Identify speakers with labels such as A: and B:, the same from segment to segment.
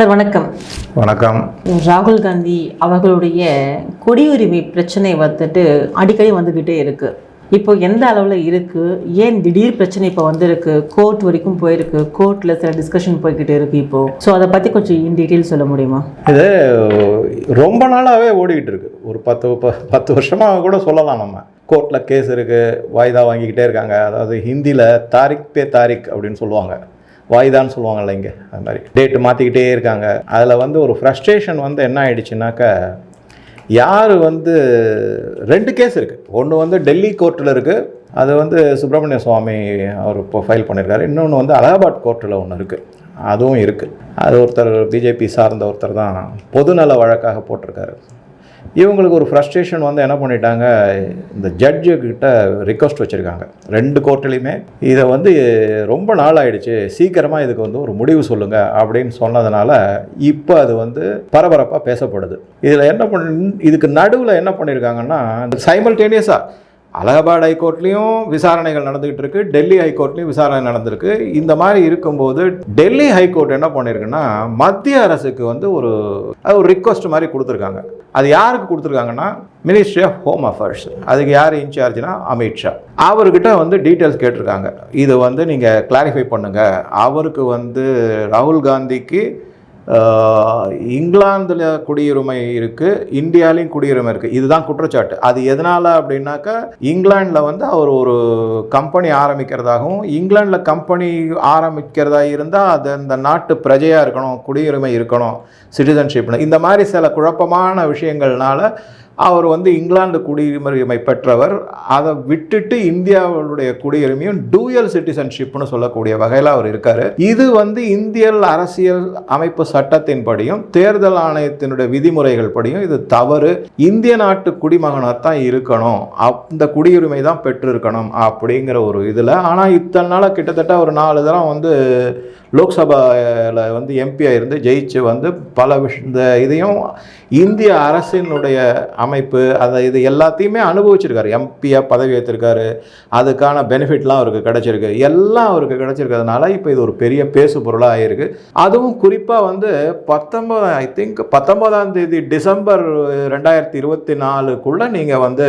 A: Sir வணக்கம்.
B: வணக்கம்.
A: ராகுல் காந்தி அவர்களுடைய குடியுரிமை பிரச்சனை வந்துட்டு அடிக்கடி வந்துக்கிட்டே இருக்கு. இப்போ எந்த அளவில் இருக்கு? ஏன் திடீர் பிரச்சனை இப்போ வந்திருக்கு? கோர்ட் வரைக்கும் போயிருக்கு. கோர்ட்டில் சில டிஸ்கஷன் போய்கிட்டு இருக்கு இப்போ. ஸோ அதை பற்றி கொஞ்சம் இன் டீட்டெயில் சொல்ல முடியுமா?
B: இது ரொம்ப நாளாகவே ஓடிக்கிட்டு இருக்கு. ஒரு பத்து பத்து வருஷமாக கூட சொல்லலாம் நம்ம. கோர்ட்டில் கேஸ் இருக்குது வாய்தா வாங்கிக்கிட்டே இருக்காங்க. அதாவது ஹிந்தியில் தாரிக் பே தாரிக் அப்படின்னு சொல்லுவாங்க. வாய்தான்னு சொல்லுவாங்கல்ல இங்கே அது மாதிரி. டேட்டு மாற்றிக்கிட்டே இருக்காங்க. அதில் வந்து ஒரு ஃப்ரஸ்ட்ரேஷன் வந்து என்ன ஆயிடுச்சுனாக்கா யார் வந்து ரெண்டு கேஸ் இருக்குது ஒன்று வந்து டெல்லி கோர்ட்டில் இருக்குது அது வந்து சுப்பிரமணிய சுவாமி அவர் இப்போ ஃபைல் பண்ணியிருக்காரு இன்னொன்று வந்து அலகாபாத் கோர்ட்டில் ஒன்று இருக்குது அதுவும் இருக்குது அது ஒருத்தர் பிஜேபி சார்ந்த ஒருத்தர் தான் பொதுநல வழக்காக போட்டிருக்காரு. இவங்களுக்கு ஒரு ஃப்ரஸ்ட்ரேஷன் வந்து என்ன பண்ணிட்டாங்க இந்த ஜட்ஜு கிட்ட ரிக்வஸ்ட் வச்சுருக்காங்க. ரெண்டு கோர்ட்லேயுமே இதை வந்து ரொம்ப நாள் ஆயிடுச்சு சீக்கிரமாக இதுக்கு வந்து ஒரு முடிவு சொல்லுங்கள் அப்படின்னு சொன்னதுனால இப்போ அது வந்து பரபரப்பாக பேசப்படுது. இதில் என்ன பண்ண இதுக்கு நடுவில் என்ன பண்ணியிருக்காங்கன்னா சைமல்டேனியஸாக அலகாபாத் ஹைகோர்ட்லேயும் விசாரணைகள் நடந்துகிட்டு இருக்கு டெல்லி ஹைகோர்ட்லேயும் விசாரணை நடந்திருக்கு. இந்த மாதிரி இருக்கும்போது டெல்லி ஹைகோர்ட் என்ன பண்ணியிருக்குன்னா மத்திய அரசுக்கு வந்து ஒரு ஒரு ரிக்வஸ்ட் மாதிரி கொடுத்துருக்காங்க. அது யாருக்கு கொடுத்துருக்காங்கன்னா மினிஸ்ட்ரி ஆஃப் ஹோம் அஃபேர்ஸ் அதுக்கு யார் இன்சார்ஜ்னா அமித்ஷா அவர்கிட்ட வந்து டீட்டெயில்ஸ் கேட்டிருக்காங்க. இது வந்து நீங்கள் கிளாரிஃபை பண்ணுங்கள் அவருக்கு வந்து ராகுல் காந்திக்கு இங்கிலாந்தில் குடியுரிமை இருக்குது இந்தியாலையும் குடியுரிமை இருக்குது இதுதான் குற்றச்சாட்டு. அது எதனால் அப்படின்னாக்கா இங்கிலாந்தில் வந்து அவர் ஒரு கம்பெனி ஆரம்பிக்கிறதாகவும் இங்கிலாந்தில் கம்பெனி ஆரம்பிக்கிறதா இருந்தால் அது அந்த நாட்டு பிரஜையாக இருக்கணும் குடியுரிமை இருக்கணும் சிட்டிசன்ஷிப்னு இந்த மாதிரி சில குழப்பமான விஷயங்கள்னால அவர் வந்து இங்கிலாந்து குடியுரிமை பெற்றவர். அதை விட்டுட்டு இந்தியாவுடைய குடியுரிமையும் டூயல் சிட்டிசன்ஷிப்னு சொல்லக்கூடிய வகையில் அவர் இருக்காரு. இது வந்து இந்திய அரசியல் அமைப்பு சட்டத்தின்படியும் தேர்தல் ஆணையத்தினுடைய விதிமுறைகள் படியும் இது தவறு. இந்திய நாட்டு குடிமகனாக தான் இருக்கணும். அந்த குடியுரிமை தான் பெற்றிருக்கணும் அப்படிங்கிற ஒரு இதில். ஆனால் இத்தனை நாளாக கிட்டத்தட்ட ஒரு நாலு தரம் வந்து லோக்சபாவில் வந்து எம்பியாக இருந்து ஜெயிச்சு வந்து பல விஷ இந்த இதையும் இந்திய அரசினுடைய அமைப்பு அதை இது எல்லாத்தையுமே அனுபவிச்சிருக்காரு. எம்பியாக பதவி ஏற்றிருக்காரு அதுக்கான பெனிஃபிட்லாம் அவருக்கு கிடச்சிருக்கு. எல்லாம் அவருக்கு கிடச்சிருக்கிறதுனால இப்போ இது ஒரு பெரிய பேசு பொருளாக ஆகிருக்கு அதுவும் குறிப்பாக வந்து பத்தொன்பது ஐ திங்க் பத்தொன்பதாம் தேதி டிசம்பர் ரெண்டாயிரத்தி இருபத்தி நாலுக்குள்ளே நீங்கள் வந்து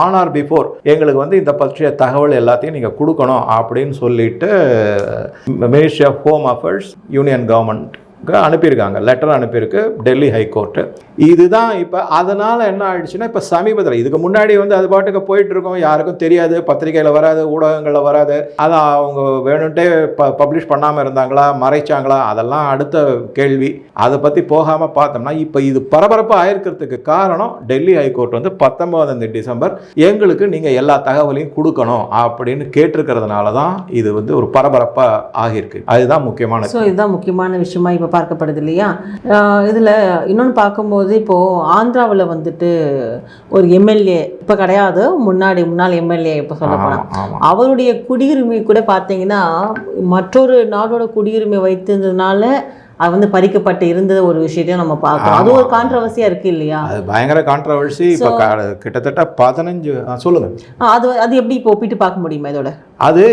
B: ஆன் ஆர் பிஃபோர் எங்களுக்கு வந்து இந்த பற்றிய தகவல் எல்லாத்தையும் நீங்கள் கொடுக்கணும் அப்படின்னு சொல்லிட்டு ministry of home affairs union government அனுப்பியிருக்காங்க. லெட்டர் அனுப்பியிருக்கு. டெல்லி ஹைகோர்ட்டு இதுதான் இப்போ அதனால் என்ன ஆயிடுச்சுன்னா இப்போ சமீபத்தில் இதுக்கு முன்னாடி வந்து அது பாட்டுக்கு போயிட்டு இருக்கோம் யாருக்கும் தெரியாது. பத்திரிக்கையில் வராது ஊடகங்களில் வராது. அதை அவங்க வேணும்ட்டே ப பப்ளிஷ் பண்ணாமல் இருந்தாங்களா? மறைச்சாங்களா? அதெல்லாம் அடுத்த கேள்வி. அதை பற்றி போகாமல் பார்த்தோம்னா இப்போ இது பரபரப்பாக ஆயிருக்கிறதுக்கு காரணம் டெல்லி ஹைகோர்ட் வந்து பத்தொன்பதாம் தேதி டிசம்பர். எங்களுக்கு நீங்கள் எல்லா தகவலையும் கொடுக்கணும் அப்படின்னு கேட்டிருக்கிறதுனால தான் இது வந்து ஒரு பரபரப்பாக ஆகியிருக்கு. அதுதான் முக்கியமான
A: ஸோ இதுதான் முக்கியமான விஷயமா இப்போ பார்க்கப்படுது இல்லையா இதில் இன்னொன்று பார்க்கும்போது இப்போது ஆந்திராவில் வந்துட்டு ஒரு எம்எல்ஏ இப்போ கிடையாது முன்னாடி முன்னாள் எம்எல்ஏ இப்போ சொல்ல போனால்
B: ஆமா, ஆமா.
A: அவருடைய குடியுரிமை கூட பார்த்தீங்கன்னா மற்றொரு நாடோட குடியுரிமை வைத்திருந்ததுனால அது வந்து பறிக்கப்பட்டு இருந்த ஒரு விஷயத்தையும் நம்ம பார்க்கறோம். அது ஒரு கான்ட்ரவர்சியா இருக்கு இல்லையா?
B: அது பயங்கர கான்ட்ரவர்சி இப்போ கிட்டத்தட்ட பதினஞ்சு சொல்லுங்க.
A: அது அது எப்படி இப்போ ஒப்பிட்டு பார்க்க முடியுமா இதோட?
B: அது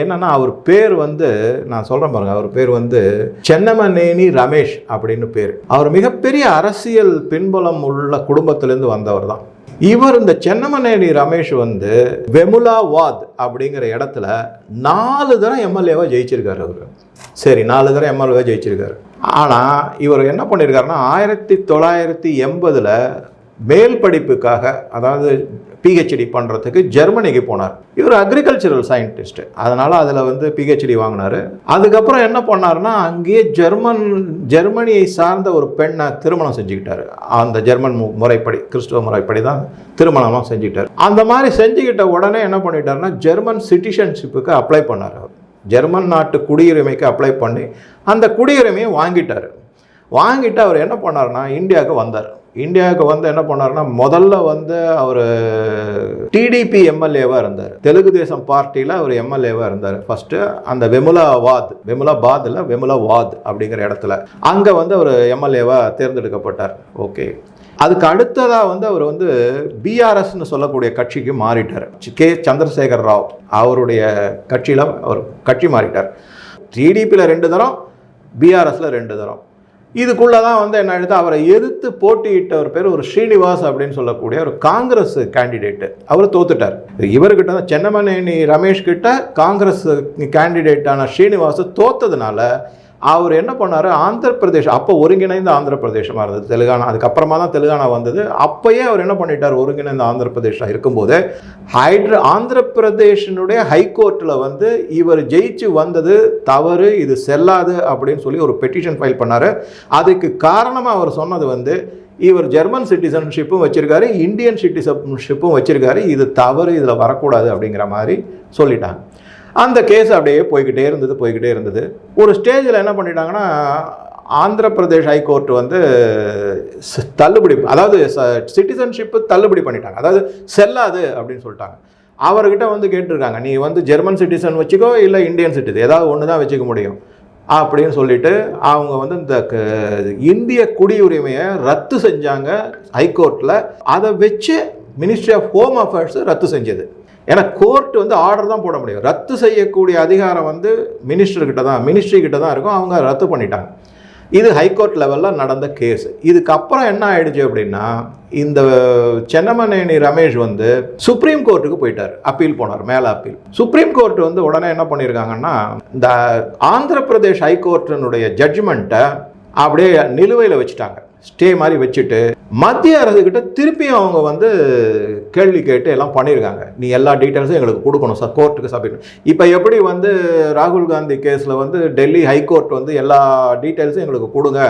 B: என்னன்னா அவர் பேர் வந்து நான் சொல்கிறேன் பாருங்க அவர் பேர் வந்து சென்னமநேனி ரமேஷ் அப்படின்னு பேர். அவர் மிகப்பெரிய அரசியல் பின்புலம் உள்ள குடும்பத்திலேருந்து வந்தவர் தான். இவர் இந்த சென்னமனேடி ரமேஷ் வந்து வெமுலா வாத் அப்படிங்கிற இடத்துல நாலு தரம் எம்எல்ஏவா ஜெயிச்சிருக்காரு அவர். சரி நாலு தரம் எம்எல்ஏவா ஜெயிச்சிருக்காரு. ஆனால் இவர் என்ன பண்ணியிருக்காருன்னா ஆயிரத்தி தொள்ளாயிரத்தி எண்பதில் மேல் படிப்புக்காக அதாவது பிஹெச்டி பண்ணுறதுக்கு ஜெர்மனிக்கு போனார். இவர் அக்ரிகல்ச்சரல் சயின்டிஸ்ட்டு அதனால் அதில் வந்து பிஹெச்டி வாங்கினார். அதுக்கப்புறம் என்ன பண்ணாருன்னா அங்கேயே ஜெர்மன் ஜெர்மனியை சார்ந்த ஒரு பெண்ணை திருமணம் செஞ்சுக்கிட்டார். அந்த ஜெர்மன் மு- முறைப்படி கிறிஸ்துவ முறைப்படி தான் திருமணமாக செஞ்சுக்கிட்டார். அந்த மாதிரி செஞ்சுக்கிட்ட உடனே என்ன பண்ணிட்டாருன்னா ஜெர்மன் சிட்டிசன்ஷிப்புக்கு அப்ளை பண்ணார் அவர். ஜெர்மன் நாட்டு குடியுரிமைக்கு அப்ளை பண்ணி அந்த குடியுரிமையை வாங்கிட்டார். வாங்கிட்டு அவர் என்ன பண்ணாருன்னா இந்தியாவுக்கு வந்தார். இந்தியாவுக்கு வந்து என்ன பண்ணாருன்னா முதல்ல வந்து அவர் டிடிபி எம்எல்ஏவாக இருந்தார். தெலுங்கு தேசம் பார்ட்டியில் அவர் எம்எல்ஏவாக இருந்தார். ஃபஸ்ட்டு அந்த வெமுலா வாத் வெமுலா பாத்தில் வெமுலா வாத் அப்படிங்கிற இடத்துல. அங்கே வந்து அவர் எம்எல்ஏவாக தேர்ந்தெடுக்கப்பட்டார். ஓகே அதுக்கு அடுத்ததாக வந்து அவர் வந்து பிஆர்எஸ்னு சொல்லக்கூடிய கட்சிக்கு மாறிட்டார். கே சந்திரசேகர் ராவ் அவருடைய கட்சியில் அவர் கட்சி மாறிட்டார். டிடிபியில் ரெண்டு தரம் பிஆர்எஸில் ரெண்டு தரம். இதுக்குள்ளே தான் வந்து என்ன ஆயிடுது? அவரை எதிர்த்து போட்டியிட்ட ஒரு பேர் ஒரு ஸ்ரீனிவாஸ் அப்படின்னு சொல்லக்கூடிய ஒரு காங்கிரஸ் கேண்டிடேட்டு அவர் தோத்துட்டார். இவர்கிட்ட தான் சென்னமனேனி ரமேஷ் கிட்ட காங்கிரஸ் கேண்டிடேட்டான ஸ்ரீனிவாஸ் தோத்ததுனால அவர் என்ன பண்ணார்? ஆந்திர பிரதேஷ் அப்போ ஒருங்கிணைந்த ஆந்திர பிரதேசமாக இருந்தது. தெலுங்கானா அதுக்கப்புறமா தான் தெலுங்கானா வந்தது. அப்போயே அவர் என்ன பண்ணிட்டார்? ஒருங்கிணைந்த ஆந்திர பிரதேசம் இருக்கும்போது ஹைட்ர ஆந்திர பிரதேஷனுடைய ஹைகோர்ட்டில் வந்து இவர் ஜெயிச்சு வந்தது தவறு இது செல்லாது அப்படின்னு சொல்லி ஒரு பெட்டிஷன் ஃபைல் பண்ணார். அதுக்கு காரணமாக அவர் சொன்னது வந்து இவர் ஜெர்மன் சிட்டிசன்ஷிப்பும் வச்சுருக்காரு இந்தியன் சிட்டிசன்ஷிப்பும் வச்சிருக்காரு இது தவறு இதில் வரக்கூடாது அப்படிங்கிற மாதிரி சொல்லிட்டாங்க. அந்த கேஸ் அப்படியே போய்கிட்டே இருந்தது போய்கிட்டே இருந்தது. ஒரு ஸ்டேஜில் என்ன பண்ணிட்டாங்கன்னா ஆந்திர பிரதேஷ் ஹைகோர்ட் வந்து தள்ளுபடி அதாவது சிட்டிசன்ஷிப்பு தள்ளுபடி பண்ணிட்டாங்க. அதாவது செல்லாது அப்படின்னு சொல்லிட்டாங்க. அவர்கிட்ட வந்து கேட்டிருக்காங்க நீ வந்து ஜெர்மன் சிட்டிசன் வச்சுக்கோ இல்லை இந்தியன் சிட்டிசன் ஏதாவது ஒன்று தான் வச்சுக்க முடியும். அப்படின்னு சொல்லிட்டு அவங்க வந்து இந்த க- இந்திய குடியுரிமையை ரத்து செஞ்சாங்க ஹைகோர்ட்டில் அதை வச்சு மினிஸ்ட்ரி ஆஃப் ஹோம் அஃபேர்ஸ் ரத்து செஞ்சது. ஏன்னா கோர்ட் வந்து ஆர்டர் தான் போட முடியும். ரத்து செய்யக்கூடிய அதிகாரம் வந்து மினிஸ்டர்கிட்ட தான் மினிஸ்ட்ரி கிட்ட தான் இருக்கும். அவங்க ரத்து பண்ணிட்டாங்க. இது ஹைகோர்ட் லெவலில் நடந்த கேஸ் இதுக்கப்புறம் என்ன ஆயிடுச்சு அப்படின்னா இந்த சென்னமனேனி ரமேஷ் வந்து சுப்ரீம் கோர்ட்டுக்கு போயிட்டார். அப்பீல் போனார் மேலே அப்பீல் சுப்ரீம் கோர்ட் வந்து உடனே என்ன பண்ணியிருக்காங்கன்னா இந்த ஆந்திர பிரதேஷ் ஹைகோர்ட்டினுடைய ஜட்ஜ்மெண்ட்டை அப்படியே நிலுவையில் வச்சுட்டாங்க. ஸ்டே மாதிரி வச்சுட்டு மத்திய அரசுக்கிட்ட திருப்பியும் அவங்க வந்து கேள்வி கேட்டு எல்லாம் பண்ணியிருக்காங்க. நீ எல்லா டீட்டெயில்ஸும் எங்களுக்கு கொடுக்கணும் சார் கோர்ட்டுக்கு சப்மிட் இப்போ எப்படி வந்து ராகுல் காந்தி கேஸில் வந்து டெல்லி ஹைகோர்ட் வந்து எல்லா டீட்டெயில்ஸும் எங்களுக்கு கொடுங்க.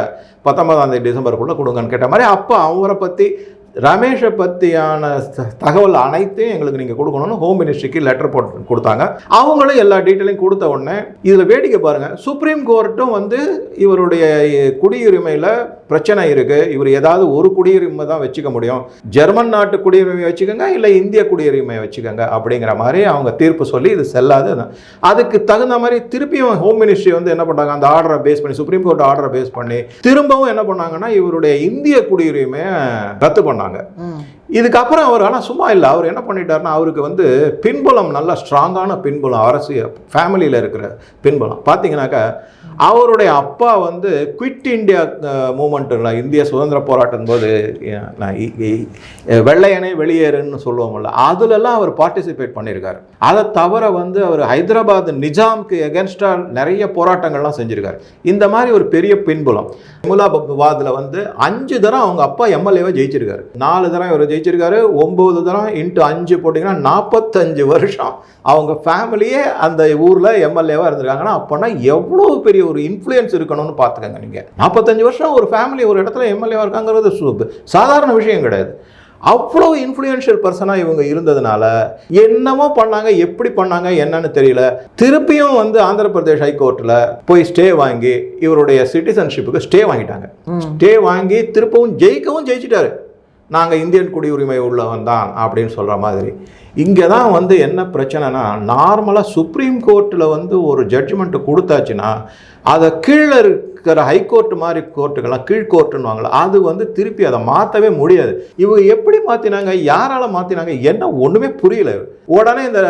B: பத்தொன்பதாம் தேதி டிசம்பருக்குள்ளே கொடுங்கன்னு கேட்ட மாதிரி அப்போ அவரை பற்றி ரமேஷை பற்றியான தகவல் அனைத்தையும் எங்களுக்கு நீங்கள் கொடுக்கணும்னு ஹோம் மினிஸ்ட்ரிக்கு லெட்டர் போட்டு கொடுத்தாங்க. அவங்களும் எல்லா டீட்டெயிலையும் கொடுத்த உடனே இதில் வேடிக்கை பாருங்கள் சுப்ரீம் கோர்ட்டும் வந்து இவருடைய குடியுரிமையில் பிரச்சனை இருக்குது இவர் ஏதாவது ஒரு குடியுரிமை தான் வச்சுக்க முடியும். ஜெர்மன் நாட்டு குடியுரிமை வச்சுக்கோங்க இல்லை இந்திய குடியுரிமை வச்சுக்கோங்க அப்படிங்கிற மாதிரி அவங்க தீர்ப்பு சொல்லி இது செல்லாது. அதுக்கு தகுந்த மாதிரி திருப்பியும் ஹோம் மினிஸ்ட்ரி வந்து என்ன பண்ணாங்க அந்த ஆர்டரை பேஸ் பண்ணி சுப்ரீம் கோர்ட் ஆர்டரை பேஸ் பண்ணி திரும்பவும் என்ன பண்ணாங்கன்னா இவருடைய இந்திய குடியுரிமையை ரத்து பண்ணாங்க.
A: போனாங்க.
B: இதுக்கப்புறம் அவர் ஆனால் சும்மா இல்லை. அவர் என்ன பண்ணிட்டாருன்னா அவருக்கு வந்து பின்புலம் நல்ல ஸ்ட்ராங்கான பின்புலம் அரசு ஃபேமிலியில் இருக்கிற பின்புலம். பார்த்தீங்கன்னாக்கா அவருடைய அப்பா வந்து குவிட் இந்தியா மூமெண்ட்டுங்களா இந்திய சுதந்திர போராட்டம் போது நான் வெள்ளையனே வெளியேறுன்னு சொல்லுவோம்ல அதுலலாம் அவர் பார்ட்டிசிபேட் பண்ணியிருக்காரு அதை தவிர வந்து அவர் ஹைதராபாத் நிஜாம்க்கு எகென்ஸ்டாக நிறைய போராட்டங்கள்லாம் செஞ்சுருக்காரு. இந்த மாதிரி ஒரு பெரிய பின்புலம். முலாபாத்தில் வந்து அஞ்சு தரம் அவங்க அப்பா எம்எல்ஏவை ஜெயிச்சிருக்காரு. நாலு தரம் இவர் ஜெயிச்சிருக்காரு. ஒம்பது தரம் இன்ட்டு அஞ்சு போட்டிங்கன்னா நாற்பத்தஞ்சு வருஷம். அவங்க ஃபேமிலியே அந்த ஊரில் எம்எல்ஏவாக இருந்திருக்காங்கன்னா அப்போனா எவ்வளோ பெரிய ஒரு இன்ஃப்ளூயன்ஸ் இருக்கணும்னு பார்த்துக்கங்க நீங்கள் நாற்பத்தஞ்சு வருஷம் ஒரு ஃபேமிலி ஒரு இடத்துல எம்எல்ஏவாக இருக்காங்கிறது சாதாரண விஷயம் கிடையாது. அவ்வளோ இன்ஃப்ளூயன்ஷியல் பர்சனாக இவங்க இருந்ததுனால என்னமோ பண்ணாங்க எப்படி பண்ணாங்க என்னன்னு தெரியல. திருப்பியும் வந்து ஆந்திர பிரதேஷ் ஹைகோர்ட்டில் போய் ஸ்டே வாங்கி இவருடைய சிட்டிசன்ஷிப்புக்கு ஸ்டே வாங்கிட்டாங்க. ஸ்டே வாங்கி திருப்பவும் ஜெயிக்கவும் ஜெயிச்சிட்டாரு. நாங்கள் இந்தியன் குடியுரிமை உள்ளவன் தான் அப்படின்னு சொல்கிற மாதிரி. இங்கே தான் வந்து என்ன பிரச்சனைனா நார்மலாக சுப்ரீம் கோர்ட்டில் வந்து ஒரு ஜட்ஜ்மெண்ட்டு கொடுத்தாச்சுன்னா அதை கீழே இருக்கிற ஹைகோர்ட் மாதிரி கோர்ட்டுக்கெல்லாம் கீழ்கோர்ட்டுன்னு அது வந்து திருப்பி அதை மாற்றவே முடியாது. இவங்க எப்படி மாற்றினாங்க யாரால் மாற்றினாங்க என்ன ஒன்றுமே புரியல. உடனே இந்த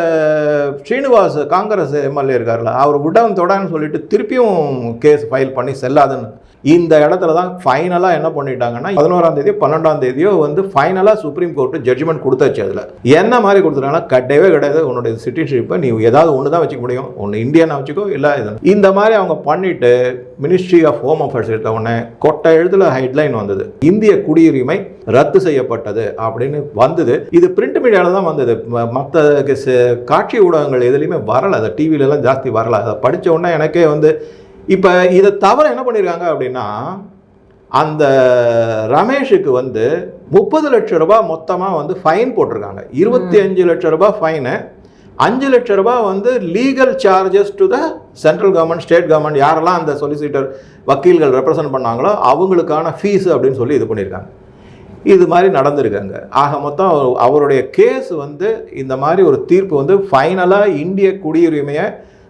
B: ஸ்ரீனிவாஸ் காங்கிரஸ் எம்எல்ஏ இருக்கார்ல அவர் விடவன் தொடான்னு சொல்லிட்டு திருப்பியும் கேஸ் ஃபைல் பண்ணி செல்லாதுன்னு இந்த இடத்துல தான் ஃபைனலாக என்ன பண்ணிட்டாங்கன்னா பதினோராம் தேதியோ பன்னெண்டாம் தேதியோ வந்து ஃபைனலாக சுப்ரீம் கோர்ட்டு ஜட்ஜ்மெண்ட் கொடுத்தாச்சு அதில். என்ன மாதிரி கொடுத்துருக்காங்கன்னா கட்டவே கிடையாது. உன்னுடைய சிட்டிஷிப்பை நீ ஏதாவது ஒன்று தான் வச்சுக்க முடியும். ஒன்று இந்தியானா வச்சுக்கோ இல்லை இது. இந்த மாதிரி அவங்க பண்ணிட்டு மினிஸ்ட்ரி ஆஃப் ஹோம் அஃபேர்ஸ் எடுத்த உடனே கொட்டை எழுத்துல ஹெட்லைன் வந்தது. இந்திய குடியுரிமை ரத்து செய்யப்பட்டது அப்படின்னு வந்தது. இது பிரிண்ட் மீடியாவில் தான் வந்தது. மற்ற காட்சி ஊடகங்கள் எதுலேயுமே வரலை. அதை டிவிலலாம் ஜாஸ்தி வரல. அதை படித்த உடனே எனக்கே வந்து இப்போ இதை தவிர என்ன பண்ணியிருக்காங்க அப்படின்னா அந்த ரமேஷுக்கு வந்து முப்பது லட்சம் ரூபாய் மொத்தமாக வந்து ஃபைன் போட்டிருக்காங்க. இருபத்தி அஞ்சு லட்சம் ரூபாய் ஃபைனு அஞ்சு லட்சம் ரூபாய் வந்து legal charges to the central government state government யாரெல்லாம் அந்த சொலிசிட்டர் வக்கீல்கள் ரெப்ரசன்ட் பண்ணாங்களோ அவங்களுக்கான ஃபீஸ் அப்படின்னு சொல்லி இது பண்ணியிருக்காங்க இது மாதிரி நடந்திருக்காங்க. ஆக மொத்தம் அவருடைய கேஸ் வந்து இந்த மாதிரி ஒரு தீர்ப்பு வந்து ஃபைனலாக இந்திய குடியுரிமையை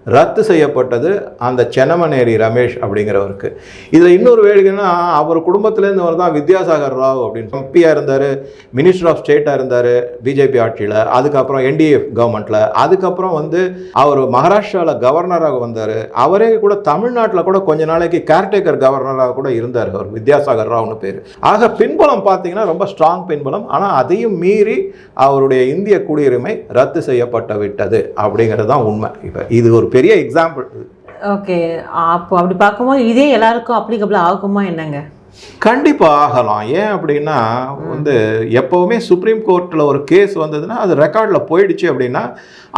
B: ரத்து செய்யப்பட்டது அந்த சென்னமநேரி ரமேஷ் அப்படிங்கிறவருக்கு. இதில் இன்னொரு வேடிக்கைன்னா அவர் குடும்பத்திலேருந்தவர் தான் வித்யாசாகர் ராவ் அப்படின்னு. எம்பியாக இருந்தார் மினிஸ்டர் ஆஃப் ஸ்டேட்டாக இருந்தார் பிஜேபி ஆட்சியில். அதுக்கப்புறம் என்டிஏ கவர்மெண்ட்டில் அதுக்கப்புறம் வந்து அவர் மகாராஷ்டிராவில் கவர்னராக வந்தார். அவரே கூட தமிழ்நாட்டில் கூட கொஞ்ச நாளைக்கு கேர்டேக்கர் கவர்னராக கூட இருந்தார் அவர் வித்யாசாகர் ராவ்னு பேர். ஆக பின்புலம் பார்த்தீங்கன்னா ரொம்ப ஸ்ட்ராங் பின்புலம். ஆனால் அதையும் மீறி அவருடைய இந்திய குடியுரிமை ரத்து செய்யப்பட்டு விட்டது அப்படிங்கிறது தான் உண்மை. இப்போ இது ஒரு பெரிய எக்ஸாம்பிள்
A: ஓகே அப்போ அப்படி பார்க்கும்போது இதே எல்லாருக்கும் அப்ளிகபிள் ஆகுமா என்னங்க?
B: கண்டிப்பாக ஆகலாம். ஏன் அப்படின்னா வந்து எப்போவுமே சுப்ரீம் கோர்ட்டில் ஒரு கேஸ் வந்ததுன்னா அது ரெக்கார்டில் போயிடுச்சு அப்படின்னா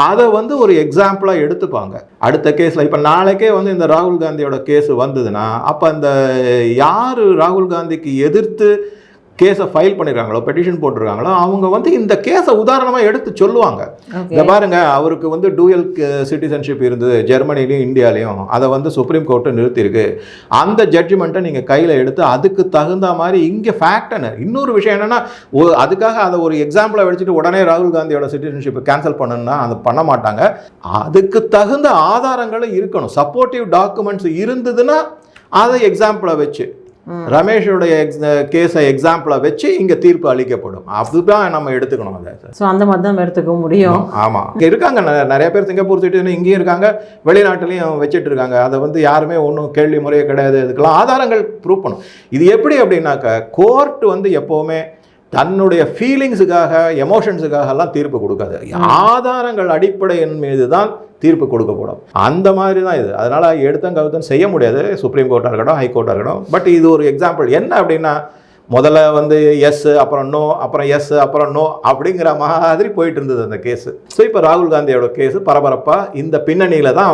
B: அதை வந்து ஒரு எக்ஸாம்பிளாக எடுத்துப்பாங்க. அடுத்த கேஸில் இப்போ நாளைக்கே வந்து இந்த ராகுல் காந்தியோட கேஸ் வந்ததுன்னா அப்போ அந்த யார் ராகுல் காந்திக்கு எதிர்த்து கேஸை ஃபைல் பண்ணிருக்காங்களோ பெட்டிஷன் போட்டிருக்காங்களோ அவங்க வந்து இந்த கேஸை உதாரணமாக எடுத்து சொல்லுவாங்க. இங்க பாருங்க அவருக்கு வந்து டூயல் சிட்டிசன்ஷிப் இருந்தது ஜெர்மனிலையும் இந்தியாலையும். அதை வந்து சுப்ரீம் கோர்ட்டு நிறுத்தியிருக்கு. அந்த ஜட்ஜ்மெண்ட்டை நீங்கள் கையில் எடுத்து அதுக்கு தகுந்த மாதிரி இங்கே ஃபேக்ட் என்ன? இன்னொரு விஷயம் என்னன்னா அதுக்காக அதை ஒரு எக்ஸாம்பிளை வச்சுட்டு உடனே ராகுல் காந்தியோட சிட்டிசன்ஷிப்பை கேன்சல் பண்ணணும்னா அதை பண்ண மாட்டாங்க. அதுக்கு தகுந்த ஆதாரங்களும் இருக்கணும். சப்போர்ட்டிவ் டாக்குமெண்ட்ஸ் இருந்ததுன்னா அதை எக்ஸாம்பிளை வச்சு. ரமேஷோடைய கேஸை எக்ஸாம்பிளை வச்சு இங்கே தீர்ப்பு அளிக்கப்படும். அதுதான் நம்ம எடுத்துக்கணும் அதை.
A: ஸோ அந்த மாதிரி தான் எடுத்துக்க முடியும்.
B: ஆமாம் இங்கே இருக்காங்க. நிறைய பேர் சிங்கப்பூர் சிட்டிசன் இங்கேயும் இருக்காங்க. வெளிநாட்டுலையும் வச்சுட்டு இருக்காங்க. அதை வந்து யாருமே ஒன்றும் கேள்வி முறையே கிடையாது. இதுக்கெல்லாம் ஆதாரங்கள் ப்ரூவ் பண்ணும் இது எப்படி அப்படின்னாக்க கோர்ட் வந்து எப்போவுமே தன்னுடைய ஃபீலிங்ஸுக்காக எமோஷன்ஸுக்காக எல்லாம் தீர்ப்பு கொடுக்காது. ஆதாரங்கள் அடிப்படையின் மீது தான் தீர்ப்பு கொடுக்கப்படும். அந்த மாதிரி தான் இது. அதனால் எடுத்தம் கவுத்தம் செய்ய முடியாது. சுப்ரீம் கோர்ட்டாக இருக்கட்டும் ஹைகோர்ட்டாக இருக்கட்டும். பட் இது ஒரு எக்ஸாம்பிள் என்ன அப்படின்னா முதல்ல வந்து எஸ் அப்புறம் நோ அப்புறம் எஸ் அப்புறம் நோ அப்படிங்கிற மாதிரி போயிட்டு இருந்தது அந்த கேஸ் ஸோ இப்போ ராகுல் காந்தியோட கேஸ் பரபரப்பாக இந்த பின்னணியில் தான்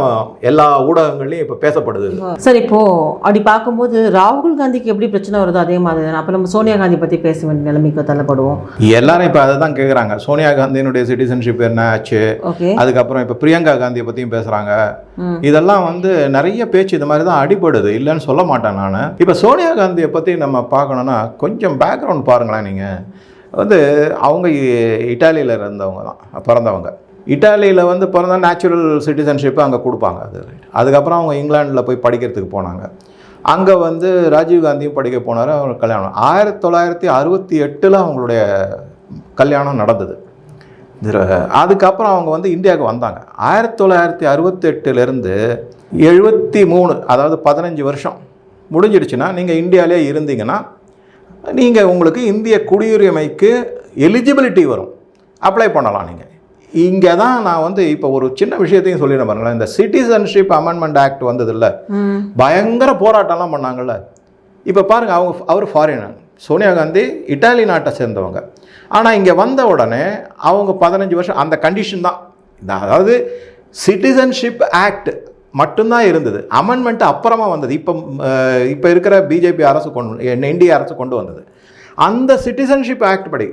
B: எல்லா ஊடகங்கள்லையும் இப்போ பேசப்படுது.
A: சார் இப்போ அப்படி பார்க்கும்போது ராகுல் காந்திக்கு எப்படி பிரச்சனை வருதோ அதே மாதிரி தானே. அப்போ நம்ம சோனியா காந்தி பற்றி பேச வேண்டிய நிலைமைக்கு தள்ளப்படுவோம்.
B: எல்லாரும் இப்போ அதை தான் கேட்குறாங்க சோனியா காந்தியினுடைய சிட்டிசன்ஷிப் என்ன ஆச்சு? அதுக்கப்புறம் இப்போ பிரியங்கா காந்தியை பற்றியும் பேசுகிறாங்க. இதெல்லாம் வந்து நிறைய பேச்சு இது மாதிரி தான் அடிபடுது. இல்லைன்னு சொல்ல மாட்டேன் நான். இப்போ சோனியா காந்தியை பற்றி நம்ம பார்க்கணுன்னா கொஞ்சம் பேக்ரவுண்ட் பாருங்களேன் நீங்கள் வந்து அவங்க இ- இட்டாலியில் இருந்தவங்க தான் பிறந்தவங்க. இட்டாலியில் வந்து பிறந்தா நேச்சுரல் சிட்டிசன்ஷிப்பு அங்கே கொடுப்பாங்க அது. அதுக்கப்புறம் அவங்க இங்கிலாண்டில் போய் படிக்கிறதுக்கு போனாங்க. அங்கே வந்து ராஜீவ் காந்தியும் படிக்க போனார் அவர் கல்யாணம். ஆயிரத்தி தொள்ளாயிரத்தி அறுபத்தி எட்டில் அவங்களுடைய கல்யாணம் நடந்தது. அதுக்கப்புறம் அவங்க வந்து இந்தியாவுக்கு வந்தாங்க. ஆயிரத்தி தொள்ளாயிரத்தி அறுபத்தெட்டுலேருந்து எழுபத்தி மூணு அதாவது பதினஞ்சு வருஷம் முடிஞ்சிடுச்சுன்னா நீங்கள் இந்தியாவிலே இருந்தீங்கன்னா நீங்கள் உங்களுக்கு இந்திய குடியுரிமைக்கு எலிஜிபிலிட்டி வரும். அப்ளை பண்ணலாம் நீங்கள் இங்கே தான் நான் வந்து இப்போ ஒரு சின்ன விஷயத்தையும் சொல்லிடுறேன் பாருங்களேன். இந்த சிட்டிசன்ஷிப் அமெண்ட்மெண்ட் ஆக்ட் வந்ததில்ல. பயங்கர போராட்டம்லாம் பண்ணாங்கல்ல. இப்போ பாருங்க அவங்க அவர் ஃபாரினர் சோனியா காந்தி இட்டாலி நாட்டை சேர்ந்தவங்க. ஆனால் இங்கே வந்த உடனே அவங்க பதினஞ்சு வருஷம் அந்த கண்டிஷன் தான். அதாவது சிட்டிசன்ஷிப் ஆக்ட் மட்டும்தான் இருந்தது. அமெண்ட்மெண்ட் அப்புறமா வந்தது. இப்போ இப்போ இருக்கிற பிஜேபி அரசு கொண்டு என்டிஏ அரசு கொண்டு வந்தது. அந்த சிட்டிசன்ஷிப் ஆக்ட் படி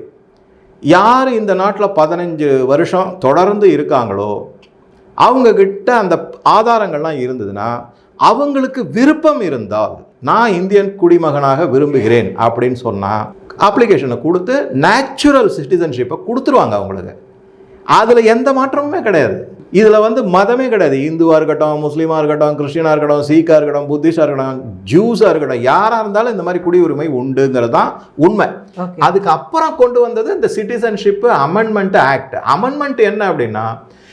B: யார் இந்த நாட்டில் பதினஞ்சு வருஷம் தொடர்ந்து இருக்காங்களோ அவங்கக்கிட்ட அந்த ஆதாரங்கள்லாம் இருந்ததுன்னா அவங்களுக்கு விருப்பம் இருந்தால் நான் இந்தியன் குடிமகனாக விரும்புகிறேன் அப்படின்னு சொன்னால் அப்ளிகேஷனை கொடுத்து நேச்சுரல் சிட்டிசன்ஷிப்பை கொடுத்துருவாங்க அவங்களுக்கு. அதில் எந்த மாற்றமுமே கிடையாது. இதில் வந்து மதமே கிடையாது. இந்துவாக இருக்கட்டும் முஸ்லீமாக இருக்கட்டும் கிறிஸ்டியனாக இருக்கட்டும் சீக்காக இருக்கட்டும் புத்திஸ்டாக இருக்கட்டும் ஜூஸாக இருக்கட்டும் யாராக இருந்தாலும் இந்த மாதிரி குடியுரிமை உண்டுங்கிறது தான் உண்மை. அதுக்கு அப்புறம் கொண்டு வந்தது இந்த சிட்டிசன்ஷிப் அமெண்ட்மெண்ட் ஆக்ட் அமெண்ட்மெண்ட் என்ன அப்படின்னா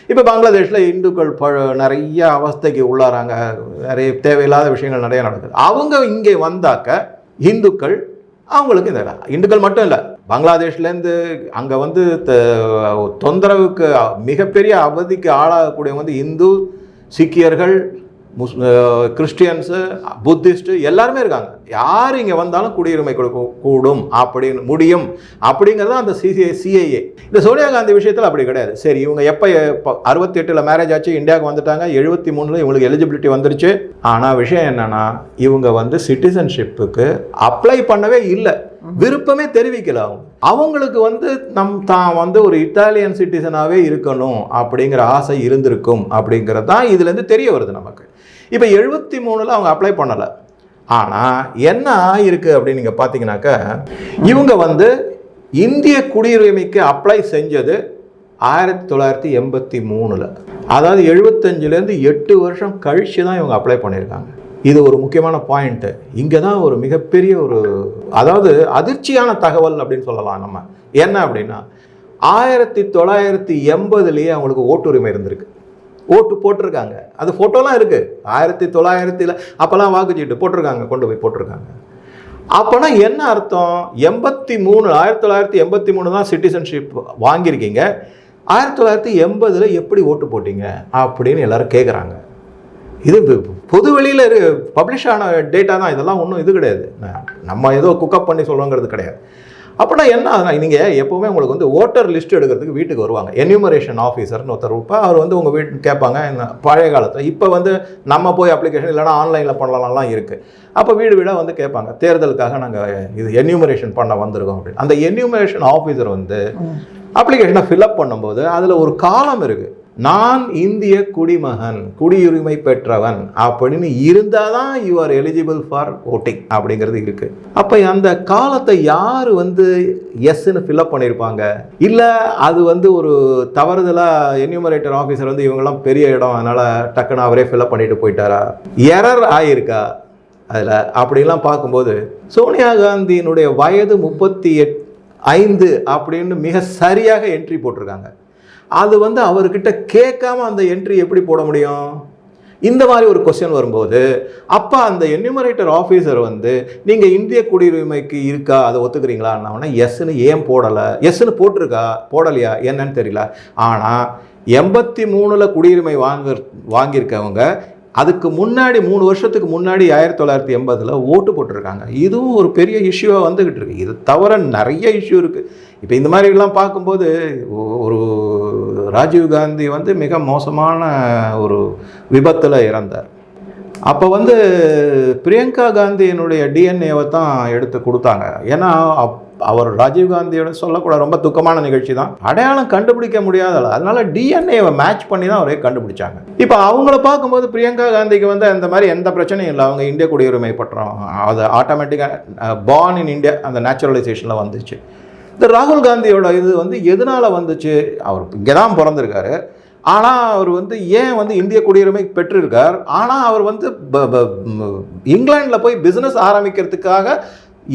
B: இப்போ பங்களாதேஷில் இந்துக்கள் ப நிறைய அவஸ்தைக்கு உள்ளாராங்க நிறைய தேவையில்லாத விஷயங்கள் நிறைய நடக்குது. அவங்க இங்கே வந்தாக்க இந்துக்கள் அவங்களுக்கு இந்த இந்துக்கள் மட்டும் இல்லை பங்களாதேஷ்லேருந்து அங்கே வந்து த- தொந்தரவுக்கு மிகப்பெரிய அவதிக்கு ஆளாகக்கூடிய வந்து இந்து சீக்கியர்கள் முஸ் கிறிஸ்டியன்ஸு புத்திஸ்ட்டு எல்லாருமே இருக்காங்க. யார் இங்கே வந்தாலும் குடியுரிமை கொடுக்க கூடும் அப்படின்னு முடியும் அப்படிங்கிறது அந்த சிசிஐ சிஐஏ. இந்த சோனியா காந்தி விஷயத்தில் அப்படி கிடையாது. சரி இவங்க எப்போ அறுபத்தி எட்டில் மேரேஜ் ஆச்சு இந்தியாவுக்கு வந்துட்டாங்க எழுபத்தி மூணில் இவங்களுக்கு எலிஜிபிலிட்டி வந்துருச்சு. ஆனால் விஷயம் என்னென்னா இவங்க வந்து சிட்டிசன்ஷிப்புக்கு அப்ளை பண்ணவே இல்லை. விருப்பமே தெரிவிக்கல அவங்க. அவங்களுக்கு வந்து நம் தான் வந்து ஒரு இட்டாலியன் சிட்டிசனாகவே இருக்கணும் அப்படிங்கிற ஆசை இருந்திருக்கும் அப்படிங்கிறது தான் இதுலேருந்து தெரிய வருது நமக்கு. இப்போ எழுபத்தி மூணில் அவங்க அப்ளை பண்ணலை. ஆனால் என்ன ஆயிருக்கு அப்படின்னு நீங்கள் பார்த்தீங்கன்னாக்கா இவங்க வந்து இந்திய குடியுரிமைக்கு அப்ளை செஞ்சது ஆயிரத்தி தொள்ளாயிரத்தி எண்பத்தி மூணில். அதாவது எழுபத்தஞ்சிலேருந்து எட்டு வருஷம் கழித்து தான் இவங்க அப்ளை பண்ணியிருக்காங்க. இது ஒரு முக்கியமான பாயிண்ட்டு இங்கே தான் ஒரு மிகப்பெரிய ஒரு அதாவது அதிர்ச்சியான தகவல் அப்படின்னு சொல்லலாம் நம்ம. என்ன அப்படின்னா ஆயிரத்தி தொள்ளாயிரத்தி எண்பதுலேயே அவங்களுக்கு ஓட்டுரிமை இருந்திருக்கு. ஓட்டு போட்டிருக்காங்க. அது ஃபோட்டோலாம் இருக்குது ஆயிரத்தி தொள்ளாயிரத்தில் அப்போல்லாம் வாக்குச்சீட்டு போட்டிருக்காங்க கொண்டு போய் போட்டிருக்காங்க. அப்போனா என்ன அர்த்தம்? எண்பத்தி மூணு ஆயிரத்தி தொள்ளாயிரத்தி எண்பத்தி மூணு தான் சிட்டிசன்ஷிப் வாங்கியிருக்கீங்க. ஆயிரத்தி தொள்ளாயிரத்தி எண்பதில் எப்படி ஓட்டு போட்டீங்க? அப்படின்னு எல்லாரும் கேட்குறாங்க இது பொது வெளியில் இரு பப்ளிஷ் ஆன டேட்டா தான் இதெல்லாம் ஒன்றும் இது கிடையாது. நம்ம ஏதோ குக்கப் பண்ணி சொல்லுங்கிறது கிடையாது. அப்படின்னா என்ன நீங்கள் எப்போவுமே உங்களுக்கு வந்து ஓட்டர் லிஸ்ட் எடுக்கிறதுக்கு வீட்டுக்கு வருவாங்க. என்யூமரேஷன் ஆஃபீஸர்னு ஒருத்தர் இருப்பா அவர் வந்து உங்கள் வீட்டு கேட்பாங்க என்ன பழைய காலத்தில். இப்போ வந்து நம்ம போய் அப்ளிகேஷன் இல்லைனா ஆன்லைனில் பண்ணலாம்லாம் இருக்குது அப்போ வீடு வீடாக வந்து கேட்பாங்க தேர்தலுக்காக நாங்கள் இது என்யூமரேஷன் பண்ண வந்திருக்கோம் அப்படின்னு. அந்த என்யூமரேஷன் ஆஃபீஸர் வந்து அப்ளிகேஷனை ஃபில்அப் பண்ணும்போது அதில் ஒரு காலம் இருக்குது நான் இந்திய குடிமகன் குடியுரிமை பெற்றவன் அப்படின்னு இருந்தால் தான் you are eligible for voting அப்படிங்கிறது இருக்குது அப்போ அந்த காலத்தை யார் வந்து எஸ்ன்னு ஃபில்அப் பண்ணியிருப்பாங்க இல்லை அது வந்து ஒரு தவறுதலாக என்யூமரேட்டர் ஆஃபீஸர் வந்து இவங்கெல்லாம் பெரிய இடம் அதனால் டக்குன்னு அவரே ஃபில்அப் பண்ணிட்டு போயிட்டாரா? எரர் ஆயிருக்கா? அதில் அப்படிலாம் பார்க்கும்போது சோனியா காந்தியினுடைய வயது முப்பத்தி எட் ஐந்து அப்படின்னு மிக சரியாக என்ட்ரி போட்டிருக்காங்க. அது வந்து அவர்கிட்ட கேட்காம அந்த என்ட்ரி எப்படி போட முடியும்? இந்த மாதிரி ஒரு கொஸ்டின் வரும்போது அப்போ அந்த என்யூமரேட்டர் ஆஃபீஸர் வந்து நீங்கள் இந்திய குடியுரிமைக்கு இருக்கா? அதை ஒத்துக்கிறீங்களான்னா எஸ்ன்னு ஏன் போடலை? எஸ்ன்னு போட்டிருக்கா? போடலையா? என்னன்னு தெரியல. ஆனால் எண்பத்தி மூணில் குடியுரிமை வாங்க வாங்கியிருக்கவங்க அதுக்கு முன்னாடி மூணு வருஷத்துக்கு முன்னாடி ஆயிரத்தி தொள்ளாயிரத்தி எண்பதில் ஓட்டு போட்டிருக்காங்க. இதுவும் ஒரு பெரிய இஷ்யூவாக வந்துக்கிட்டு இருக்கு. இது தவிர நிறைய இஷ்யூ இருக்குது இப்போ இந்த மாதிரிலாம் பார்க்கும்போது ஒரு ராஜீவ் காந்தி வந்து மிக மோசமான ஒரு விபத்தில் இறந்தார். அப்போ வந்து பிரியங்கா காந்தியினுடைய டிஎன்ஏவை தான் எடுத்து கொடுத்தாங்க. ஏன்னா அப்- அவர் ராஜீவ் காந்தியோட சொல்லக்கூடாது ரொம்ப துக்கமான நிகழ்ச்சி தான். அடையாளம் கண்டுபிடிக்க முடியாத அதனால டிஎன்ஏவை மேட்ச் பண்ணி தான் அவரே கண்டுபிடிச்சாங்க. இப்போ அவங்கள பார்க்கும்போது பிரியங்கா காந்திக்கு வந்து அந்த மாதிரி எந்த பிரச்சனையும் இல்லை. அவங்க இந்திய குடியுரிமை பற்றம். அது ஆட்டோமேட்டிக்காக பார்ன் இன் இந்தியா அந்த நேச்சுரலைசேஷனில் வந்துச்சு. இந்த ராகுல் காந்தியோட இது வந்து எதனால் வந்துச்சு? அவர் இங்கே தான் பிறந்திருக்காரு. ஆனால் அவர் வந்து ஏன் வந்து இந்திய குடியுரிமை பெற்றிருக்கார்? ஆனால் அவர் வந்து இங்கிலாண்டில் போய் பிஸ்னஸ் ஆரம்பிக்கிறதுக்காக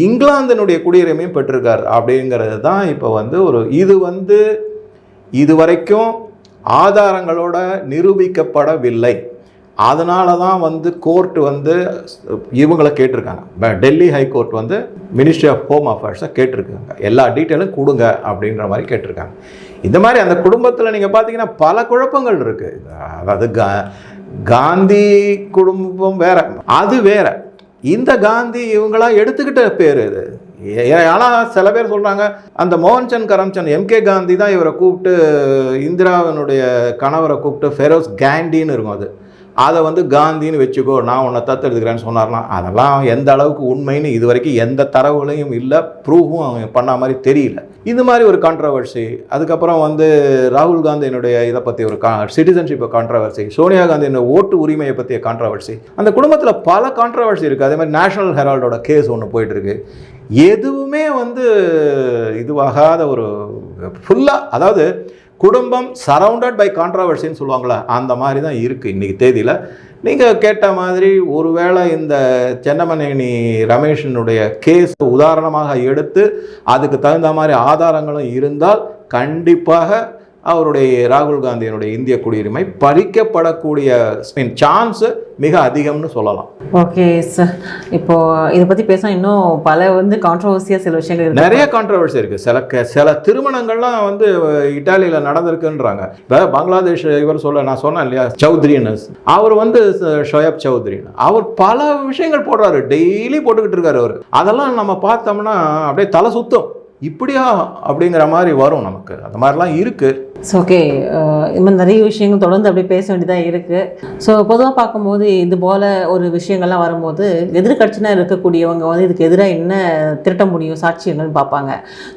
B: இங்கிலாந்தினுடைய குடியுரிமையும் பெற்றிருக்கார் அப்படிங்கிறது தான் இப்போ வந்து ஒரு இது வந்து இதுவரைக்கும் ஆதாரங்களோட நிரூபிக்கப்படவில்லை. அதனால தான் வந்து கோர்ட் வந்து இவங்களை கேட்டிருக்காங்க. டெல்லி ஹை கோர்ட் வந்து மினிஸ்ட்ரி ஆஃப் ஹோம் அஃபேர்ஸை கேட்டிருக்காங்க. எல்லா டீட்டெயிலும் கொடுங்க அப்படின்ற மாதிரி கேட்டிருக்காங்க. இந்த மாதிரி அந்த குடும்பத்தில் நீங்கள் பார்த்தீங்கன்னா பல குழப்பங்கள் இருக்குது அதாவது கா காந்தி குடும்பம் வேற. அது வேற. இந்த காந்தி இவங்களா எடுத்துக்கிட்ட பேர் இது. ஆனால் சில பேர் சொல்கிறாங்க அந்த மோகன்சந்த் கரம்சந்த் எம்கே காந்தி தான் இவரை கூப்பிட்டு இந்திராவினுடைய கணவரை கூப்பிட்டு ஃபெரோஸ் கேண்டின்னு இருக்கும் அது. அதை வந்து காந்தின்னு வச்சுக்கோ நான் உன்னை தத்தெடுத்துக்கிறேன்னு சொன்னார்னா அதெல்லாம் எந்த அளவுக்கு உண்மைன்னு இது வரைக்கும் எந்த தரவுலையும் இல்லை ப்ரூஃபும் அவங்க பண்ண மாதிரி தெரியல. இது மாதிரி ஒரு கான்ட்ரவர்சி அதுக்கப்புறம் வந்து ராகுல் காந்தியினுடைய இதை பற்றி ஒரு கா சிட்டிசன்ஷிப் கான்ட்ரவர்சி சோனியா காந்தியினுடைய ஓட்டு உரிமையை பற்றிய கான்ட்ரவர்சி அந்த குடும்பத்தில் பல கான்ட்ரவர்சி இருக்குது அதே மாதிரி நேஷனல் ஹெரால்டோட கேஸ் ஒன்று போயிட்டுருக்கு. எதுவுமே வந்து இதுவாகாத ஒரு ஃபுல்லாக அதாவது குடும்பம் சரவுண்டட் பை கான்ட்ரவர்சின்னு சொல்லுவாங்களே அந்த மாதிரி தான் இருக்குது இன்றைக்கி தேதியில். நீங்கள் கேட்ட மாதிரி ஒருவேளை இந்த சென்னமனேனி ரமேஷனுடைய கேஸ் உதாரணமாக எடுத்து அதுக்கு தகுந்த மாதிரி ஆதாரங்களும் இருந்தால் கண்டிப்பாக அவருடைய ராகுல் காந்தியினுடைய இந்திய குடியுரிமை பறிக்கப்படக்கூடிய சான்ஸ் மிக அதிகம்னு சொல்லலாம்.
A: ஓகே சார் இப்போ இதை பற்றி பேச இன்னும் பல வந்து கான்ட்ரவர்சியாக சில விஷயங்கள் இருக்கு.
B: நிறைய கான்ட்ரவர்சி இருக்குது சில சில திருமணங்கள்லாம் வந்து இட்டாலியில் நடந்திருக்குன்றாங்க. இப்போ பங்களாதேஷ் இவர் சொல்ல நான் சொன்னேன் இல்லையா சௌத்ரின்னு. அவர் வந்து ஷோயப் சௌத்ரின்னு. அவர் பல விஷயங்கள் போடுறாரு. டெய்லி போட்டுக்கிட்டு இருக்காரு அவர். அதெல்லாம் நம்ம பார்த்தோம்னா அப்படியே தலை சுத்தம். இப்படியா அப்படிங்கிற மாதிரி வரும் நமக்கு. அந்த மாதிரிலாம் இருக்குது
A: ஸோ ஓகே இது மாதிரி நிறைய விஷயங்கள் தொடர்ந்து அப்படியே பேச வேண்டியதாக இருக்குது ஸோ பொதுவாக பார்க்கும்போது இது போல் ஒரு விஷயங்கள்லாம் வரும்போது எதிர்கட்சினா இருக்கக்கூடியவங்க வந்து இதுக்கு எதிராக என்ன திரட்ட முடியும் சாட்சியங்கள்னு பார்ப்பாங்க.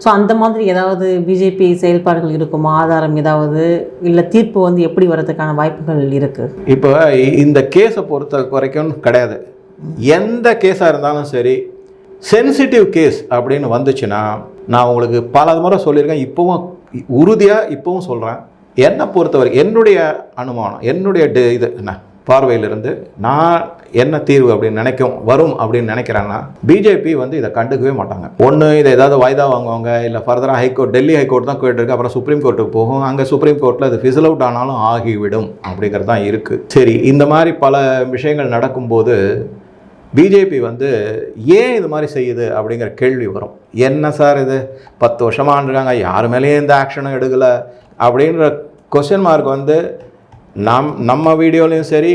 A: ஸோ அந்த மாதிரி ஏதாவது பிஜேபி செயல்பாடுகள் இருக்குமா? ஆதாரம் ஏதாவது? இல்லை தீர்ப்பு வந்து எப்படி வர்றதுக்கான வாய்ப்புகள் இருக்குது
B: இப்போ இந்த கேஸை பொறுத்த வரைக்கும் கிடையாது. எந்த கேஸாக இருந்தாலும் சரி சென்சிட்டிவ் கேஸ் அப்படின்னு வந்துச்சுன்னா நான் உங்களுக்கு பல முறை சொல்லியிருக்கேன் இப்போவும் உறுதியாக இப்போவும் சொல்கிறேன் என்னை பொறுத்தவரை என்னுடைய அனுமானம் என்னுடைய டி- இது என்ன பார்வையிலிருந்து நான் என்ன தீர்வு அப்படின்னு நினைக்கும் வரும் அப்படின்னு நினைக்கிறேன்னா பிஜேபி வந்து இதை கண்டுக்கவே மாட்டாங்க. ஒன்று இதை ஏதாவது வாய்தா வாங்குவாங்க இல்லை ஃபர்தராக ஹைகோர்ட் டெல்லி ஹைகோர்ட் தான் போயிட்டு இருக்கு அப்புறம் சுப்ரீம் கோர்ட்டுக்கு போகும். அங்கே சுப்ரீம் கோர்ட்டில் அது ஃபிசில் அவுட் ஆனாலும் ஆகிவிடும் அப்படிங்கிறது தான் இருக்குது சரி இந்த மாதிரி பல விஷயங்கள் நடக்கும்போது பிஜேபி வந்து ஏன் இது மாதிரி செய்யுது அப்படிங்கிற கேள்வி வரும். என்ன சார் இது? பத்து வருஷமாக இருக்காங்க யார் மேலேயும் எந்த ஆக்ஷனும் எடுக்கலை அப்படின்ற கொஸ்டின் மார்க் வந்து நம் நம்ம வீடியோலையும் சரி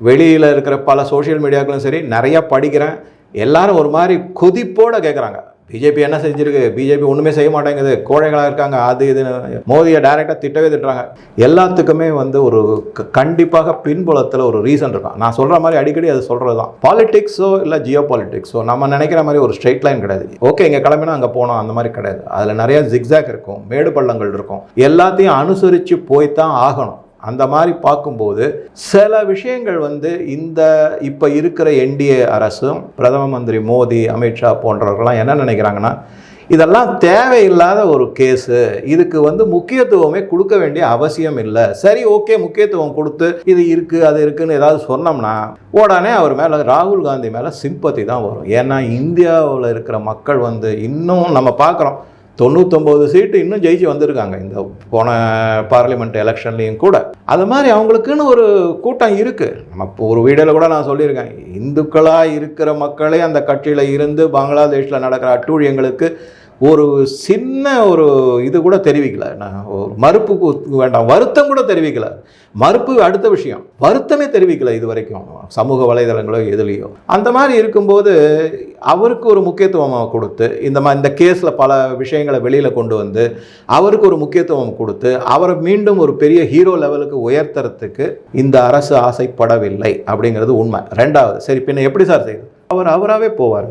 B: வெளியில் இருக்கிற பல சோஷியல் மீடியாக்களும் சரி நிறையா படிக்கிறேன். எல்லாரும் ஒரு மாதிரி கொதிப்போடு கேட்குறாங்க பிஜேபி என்ன செஞ்சிருக்கு? பிஜேபி ஒன்றுமே செய்ய மாட்டேங்குது. கோழைகளாக இருக்காங்க. அது இது மோதியை டைரெக்டாக திட்டவே திட்டுறாங்க. எல்லாத்துக்குமே வந்து ஒரு க- கண்டிப்பாக பின்புலத்தில் ஒரு ரீசன் இருக்கும் நான் சொல்கிற மாதிரி அடிக்கடி அது சொல்கிறது தான் பாலிடிக்ஸோ இல்லை ஜியோ பாலிட்டிக்ஸோ நம்ம நினைக்கிற மாதிரி ஒரு ஸ்ட்ரெயிட் லைன் கிடையாது. ஓகே இங்கே கிளம்பினா அங்கே போனோம். அந்த மாதிரி கிடையாது. அதில் நிறையா ஜிக்ஸாக் இருக்கும். மேடு பள்ளங்கள் இருக்கும். எல்லாத்தையும் அனுசரித்து போய் தான் ஆகணும். அந்த மாதிரி பார்க்கும்போது சில விஷயங்கள் வந்து இந்த இப்போ இருக்கிற என்டிஏ அரசும் பிரதம மந்திரி மோடி அமித்ஷா போன்றவர்கள்லாம் என்ன நினைக்கிறாங்கன்னா இதெல்லாம் தேவையில்லாத ஒரு கேஸு. இதுக்கு வந்து முக்கியத்துவமே கொடுக்க வேண்டிய அவசியம் இல்லை. சரி ஓகே முக்கியத்துவம் கொடுத்து இது இருக்குது அது இருக்குதுன்னு ஏதாவது சொன்னோம்னா உடனே அவர் மேலே ராகுல் காந்தி மேலே சிம்பத்தி தான் வரும். ஏன்னா இந்தியாவில் இருக்கிற மக்கள் வந்து இன்னும் நம்ம பார்க்குறோம். தொண்ணூத்தொம்பது சீட்டு இன்னும் ஜெயிச்சு வந்திருக்காங்க. இந்த போன பார்லிமெண்ட் எலெக்ஷன்லேயும் கூட. அது மாதிரி அவங்களுக்குன்னு ஒரு கூட்டம் இருக்குது நம்ம இப்போ ஒரு வீடியோவில் கூட நான் சொல்லியிருக்கேன். இந்துக்களாக இருக்கிற மக்களே அந்த கட்சியில் இருந்து பங்களாதேஷில் நடக்கிற அட்டூழியங்களுக்கு ஒரு சின்ன ஒரு இது கூட தெரிவிக்கல. நான் ஒரு மறுப்பு வேண்டாம் வருத்தம் கூட தெரிவிக்கல. மறுப்பு அடுத்த விஷயம். வருத்தமே தெரிவிக்கல இது வரைக்கும். சமூக வலைதளங்களோ எதுலேயோ. அந்த மாதிரி இருக்கும்போது அவருக்கு ஒரு முக்கியத்துவம் கொடுத்து இந்த மாதிரி இந்த கேஸில் பல விஷயங்களை வெளியில் கொண்டு வந்து அவருக்கு ஒரு முக்கியத்துவம் கொடுத்து அவரை மீண்டும் ஒரு பெரிய ஹீரோ லெவலுக்கு உயர்த்துறதுக்கு இந்த அரசு ஆசைப்படவில்லை அப்படிங்கிறது உண்மை. ரெண்டாவது சரி பின்ன எப்படி சார் செய்யுது அவர் அவராகவே போவார்.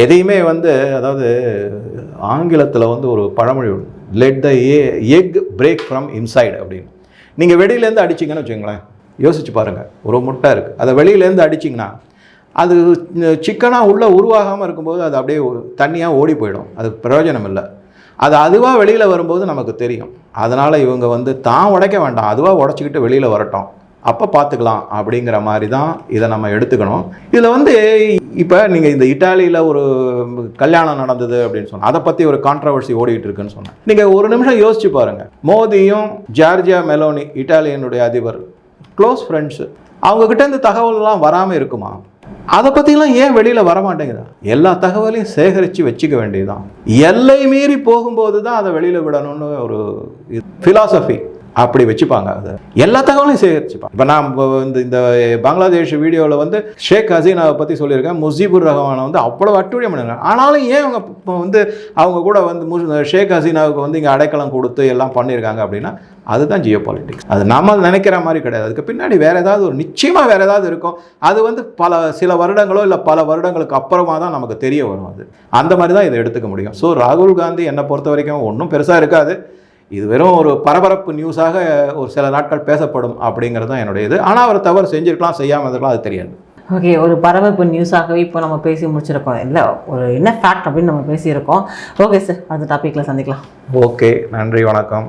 B: எதையுமே வந்து அதாவது ஆங்கிலத்தில் வந்து ஒரு பழமொழி let the a egg break from inside அப்படின்னு. நீங்கள் வெளியிலேருந்து அடிச்சிங்கன்னு வச்சுங்களேன் யோசிச்சு பாருங்கள் ஒரு முட்டை இருக்குது அதை வெளியிலேருந்து அடிச்சிங்கன்னா அது சிக்கனாக உள்ளே உருவாகாமல் இருக்கும்போது அது அப்படியே தண்ணியாக ஓடி போயிடும். அது பிரயோஜனம் இல்லை. அது அதுவாக வெளியில் வரும்போது நமக்கு தெரியும். அதனால் இவங்க வந்து தான் உடைக்க வேண்டாம். அதுவாக உடச்சிக்கிட்டு வெளியில் வரட்டும். அப்போ பார்த்துக்கலாம் அப்படிங்கிற மாதிரி தான் இதை நம்ம எடுத்துக்கணும். இதில் வந்து இப்போ நீங்கள் இந்த இட்டாலியில் ஒரு கல்யாணம் நடந்தது அப்படின்னு சொன்னால் அதை பற்றி ஒரு கான்ட்ரவர்சி ஓடிக்கிட்டு இருக்குன்னு சொன்னேன் நீங்கள் ஒரு நிமிஷம் யோசிச்சு பாருங்கள் மோதியும் ஜார்ஜியா மெலோனி இட்டாலியனுடைய அதிபர் க்ளோஸ் ஃப்ரெண்ட்ஸு அவங்கக்கிட்ட இந்த தகவல்லாம் வராமல் இருக்குமா? அதை பற்றிலாம் ஏன் வெளியில் வர மாட்டேங்குதா? எல்லா தகவலையும் சேகரித்து வச்சுக்க வேண்டியதுதான். எல்லை மீறி போகும்போது தான் அதை வெளியில் விடணும்னு ஒரு ஃபிலாசபி அப்படி வச்சுப்பாங்க. அது எல்லா தகவலையும் சேகரிச்சுப்பாங்க. இப்போ நான் இப்போ வந்து இந்த பங்களாதேஷ் வீடியோவில் வந்து ஷேக் ஹசீனாவை பற்றி சொல்லியிருக்கேன். முஜிபுர் ரஹ்மானை வந்து அவ்வளோ அட்டுழியம் பண்ணிருக்காங்க ஆனாலும் ஏன் அவங்க இப்போ வந்து அவங்க கூட வந்து மு- ஷேக் ஹசீனாவுக்கு வந்து இங்கே அடைக்கலம் கொடுத்து எல்லாம் பண்ணியிருக்காங்க அப்படின்னா அதுதான் ஜியோ பாலிட்டிக்ஸ். அது நம்ம நினைக்கிற மாதிரி கிடையாது. அதுக்கு பின்னாடி வேறு ஏதாவது ஒரு நிச்சயமாக வேறு ஏதாவது இருக்கும். அது வந்து பல சில வருடங்களோ இல்லை பல வருடங்களுக்கு அப்புறமா தான் நமக்கு தெரிய வரும் அது. அந்த மாதிரி தான் இதை எடுத்துக்க முடியும். ஸோ ராகுல் காந்தி என்னை பொறுத்த வரைக்கும் ஒன்றும் பெருசாக இருக்காது. இது வெறும் ஒரு பரபரப்பு நியூஸாக ஒரு சில நாட்கள் பேசப்படும் அப்படிங்கிறது தான் என்னுடைய இது. ஆனால் அவர் தவறு செஞ்சிருக்கலாம் செய்யாமல் இருக்கலாம் அது தெரியாது.
A: ஓகே ஒரு பரபரப்பு நியூஸாகவே இப்போ நம்ம பேசி முடிச்சிருக்கோம். இல்லை ஒரு என்ன ஃபேக்ட் அப்படின்னு நம்ம பேசியிருக்கோம். ஓகே சார் அடுத்த டாப்பிக்கில் சந்திக்கலாம்.
B: ஓகே நன்றி வணக்கம்.